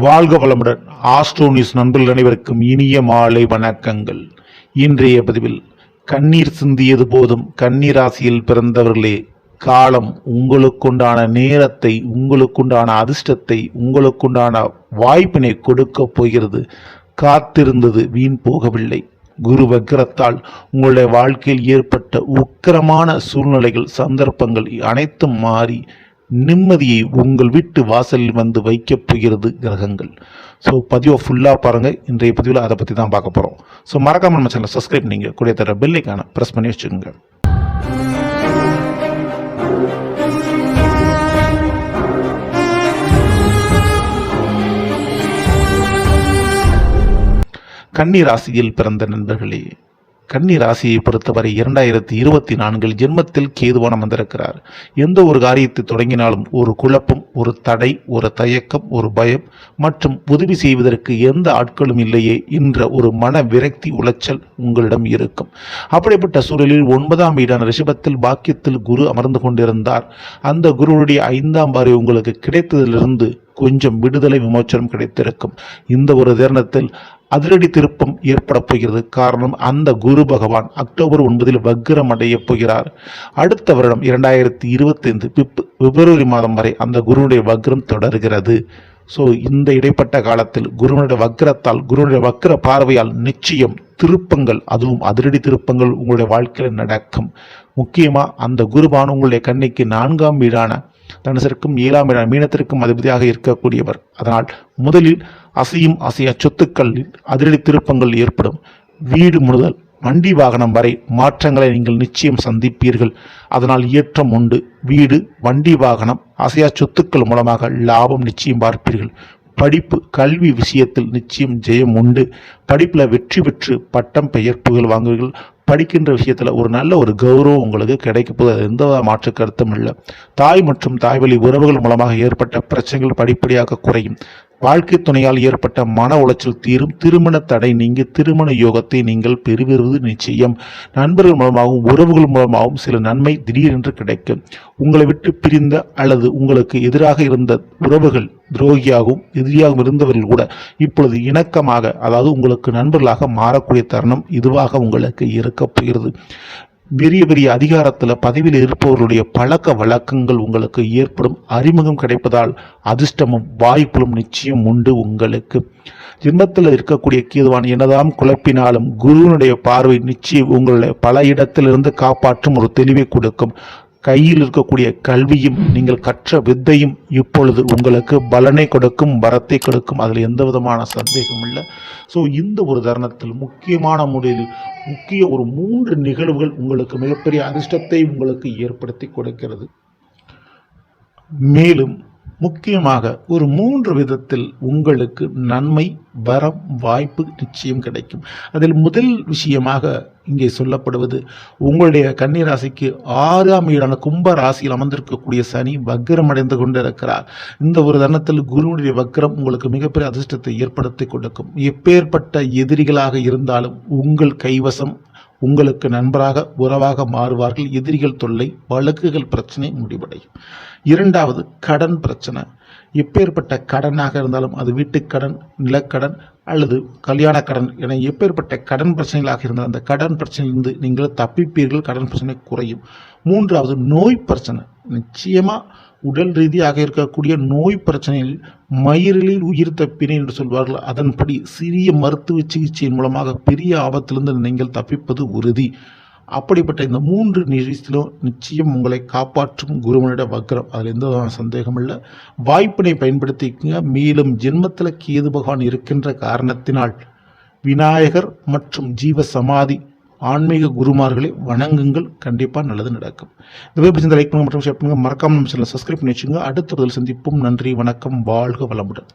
வாழ்க வளமுடன். ஆஸ்ட்ரோனிஸ் நண்பர்கள் அனைவருக்கும் இனிய மாலை வணக்கங்கள். இன்றைய பதிவில் கண்ணீர் சிந்தியது போதும் கண்ணீர் ராசியில் பிறந்தவர்களே காலம் உங்களுக்குண்டான நேரத்தை உங்களுக்குண்டான அதிர்ஷ்டத்தை உங்களுக்குண்டான வாய்ப்பினை கொடுக்க போகிறது. காத்திருந்தது வீண் போகவில்லை. குரு வக்கிரத்தால் உங்களுடைய வாழ்க்கையில் ஏற்பட்ட உக்கிரமான சூழ்நிலைகள் சந்தர்ப்பங்கள் அனைத்தும் மாறி நிம்மதியை உங்கள் வீட்டு வாசலில் வந்து வைக்கப் போகிறது கிரகங்கள். ஸோ பதிவை ஃபுல்லாக பாருங்கள் இன்றைய பதிவில் அதை பற்றி தான் பார்க்க போகிறோம் ஸோ மறக்காமல் நம்ம சேனலை சப்ஸ்கிரைப் பண்ணிங்க. கூடிய தர பெல்லைக்கான ப்ரெஸ் பண்ணி வச்சுக்கோங்க. கன்னி ராசியில் பிறந்த நண்பர்களே கன்னி ராசியை பொறுத்தவரை இரண்டாயிரத்தி இருபத்தி நான்கில் ஜென்மத்தில் கேதுவானம் வந்திருக்கிறார் எந்த ஒரு காரியத்தை தொடங்கினாலும் ஒரு குழப்பம் ஒரு தடை ஒரு தயக்கம் ஒரு பயம் மற்றும் உதவி செய்வதற்கு எந்த ஆட்களும் இல்லையே என்ற ஒரு மன விரக்தி உளைச்சல் உங்களிடம் இருக்கும். அப்படிப்பட்ட சூழலில் ஒன்பதாம் வீடான ரிஷபத்தில் பாக்கியத்தில் குரு அமர்ந்து கொண்டிருந்தார். அந்த குருவுடைய ஐந்தாம் பாறை உங்களுக்கு கிடைத்ததிலிருந்து கொஞ்சம் விடுதலை விமோச்சனம் கிடைத்திருக்கும். இந்த ஒரு தருணத்தில் அதிரடி திருப்பம் ஏற்பட போகிறது. காரணம் அந்த குரு பகவான் அக்டோபர் ஒன்பதில் வக்ரம் அடைய போகிறார். அடுத்த வருடம் இரண்டாயிரத்தி இருபத்தைந்து பிப்ரவரி மாதம் வரை அந்த குருவுடைய வக்ரம் தொடர்கிறது. ஸோ இந்த இடைப்பட்ட காலத்தில் குருவனுடைய வக்ரத்தால் குருவனுடைய வக்ர பார்வையால் நிச்சயம் திருப்பங்கள் அதுவும் அதிரடி திருப்பங்கள் உங்களுடைய வாழ்க்கையில் நடக்கும். முக்கியமாக அந்த குருபான் உங்களுடைய கண்ணிக்கு நான்காம் வீடான தனுசருக்கும் ஏழாம் இடம் மீனத்திற்கும் அதிபதியாக இருக்கக்கூடியவர். அதனால் முதலில் அசையும் அசைய சொத்துக்களில் அதிரடி திருப்பங்கள் ஏற்படும். வீடு முதல் வண்டி வாகனம் வரை மாற்றங்களை நீங்கள் நிச்சயம் சந்திப்பீர்கள். அதனால் ஏற்றம் உண்டு. வீடு வண்டி வாகனம் அசையா சொத்துக்கள் மூலமாக லாபம் நிச்சயம் பார்ப்பீர்கள். படிப்பு கல்வி விஷயத்தில் நிச்சயம் ஜெயம் உண்டு. படிப்பில் வெற்றி பெற்று பட்டம் பெயர் புகழ் வாங்குவீர்கள். படிக்கின்ற விஷயத்தில் ஒரு நல்ல ஒரு கௌரவம் உங்களுக்கு கிடைக்க போது எந்த மாற்று கருத்தும் இல்லை. தாய் மற்றும் தாய்வழி உறவுகள் மூலமாக ஏற்பட்ட பிரச்சனைகள் படிப்படியாக குறையும். வாழ்க்கை துணையால் ஏற்பட்ட மன உளைச்சல் தீரும். திருமண தடை நீங்கி திருமண யோகத்தை நீங்கள் பெறுவது நிச்சயம். நண்பர்கள் மூலமாகவும் உறவுகள் மூலமாகவும் சில நன்மை திடீரென்று கிடைக்கும். உங்களை விட்டு பிரிந்த அல்லது உங்களுக்கு எதிராக இருந்த உறவுகள் துரோகியாகவும் எதிரியாகவும் இருந்தவர்கள் கூட இப்பொழுது இணக்கமாக அதாவது உங்களுக்கு நண்பர்களாக மாறக்கூடிய தருணம் இதுவாக உங்களுக்கு இருக்க போகிறது. பெரிய பெரிய அதிகாரத்தில் பதவியில் இருப்பவர்களுடைய பழக்க வழக்கங்கள் உங்களுக்கு ஏற்படும் அறிமுகம் கிடைப்பதால் அதிர்ஷ்டமும் வாய்ப்புகளும் நிச்சயம் உண்டு உங்களுக்கு. ஜென்மத்தில் இருக்கக்கூடிய கீதுவான் என்னதான் குழப்பினாலும் குருவினுடைய பார்வை நிச்சயம் உங்களுடைய பல இடத்திலிருந்து காப்பாற்றும் ஒரு தெளிவை கொடுக்கும். கையில் இருக்கக்கூடிய கல்வியும் நீங்கள் கற்ற வித்தையும் இப்பொழுது உங்களுக்கு பலனை கொடுக்கும் வரத்தை கொடுக்கும். அதில் எந்த விதமான சந்தேகமும் இல்லை. ஸோ இந்த ஒரு தருணத்தில் முக்கியமான முறையில் முக்கிய ஒரு மூன்று நிகழ்வுகள் உங்களுக்கு மிகப்பெரிய அதிர்ஷ்டத்தை உங்களுக்கு ஏற்படுத்தி கொடுக்கிறது. மேலும் முக்கியமாக ஒரு மூன்று விதத்தில் உங்களுக்கு நன்மை வரம் வாய்ப்பு நிச்சயம் கிடைக்கும். அதில் முதல் விஷயமாக இங்கே சொல்லப்படுவது உங்களுடைய கன்னிராசிக்கு ஆறாம் வீடான கும்ப ராசியில் அமர்ந்திருக்கக்கூடிய சனி வக்ரம் அடைந்து கொண்டிருக்கிறார். இந்த ஒரு தருணத்தில் குருவுடைய வக்ரம் உங்களுக்கு மிகப்பெரிய அதிர்ஷ்டத்தை ஏற்படுத்தி கொடுக்கும். எப்பேற்பட்ட எதிரிகளாக இருந்தாலும் உங்கள் கைவசம் உங்களுக்கு நண்பராக உறவாக மாறுவார்கள். எதிரிகள் தொல்லை வழக்குகள் பிரச்சனை முடிவடையும். இரண்டாவது கடன் பிரச்சனை. எப்பேற்பட்ட கடனாக இருந்தாலும் அது வீட்டுக்கடன் நிலக்கடன் அல்லது கல்யாண கடன் என எப்பேற்பட்ட கடன் பிரச்சனைகளாக இருந்தால் அந்த கடன் பிரச்சனையிலிருந்து நீங்கள் தப்பிப்பீர்கள். கடன் பிரச்சனை குறையும். மூன்றாவது நோய் பிரச்சனை. நிச்சயமாக உடல் ரீதியாக இருக்கக்கூடிய நோய் பிரச்சனையில் மயிரிலில் உயிர் தப்பினை என்று சொல்வார்கள். அதன்படி சிறிய மருத்துவ சிகிச்சையின் மூலமாக பெரிய ஆபத்திலிருந்து நீங்கள் தப்பிப்பது உறுதி. அப்படிப்பட்ட இந்த மூன்று நிகழ்ச்சியிலும் நிச்சயம் உங்களை காப்பாற்றும் குருவனிட வக்ரம். அதில் எந்த சந்தேகம் இல்லை. வாய்ப்பினை பயன்படுத்திக்கங்க. மேலும் ஜென்மத்தில் கேது பகவான் இருக்கின்ற காரணத்தினால் விநாயகர் மற்றும் ஜீவ சமாதி ஆன்மீக குருமார்களை வணங்குங்கள். கண்டிப்பாக நல்லது நடக்கும். இந்த வீடியோ லைக் பண்ணுங்க மற்றும் ஷேர் பண்ணுங்க மறக்காம நம்ம சேனலை சப்ஸ்கிரைப் பண்ணி வச்சுங்க அடுத்த சந்திப்போம். நன்றி வணக்கம் வாழ்க வளமுடன்.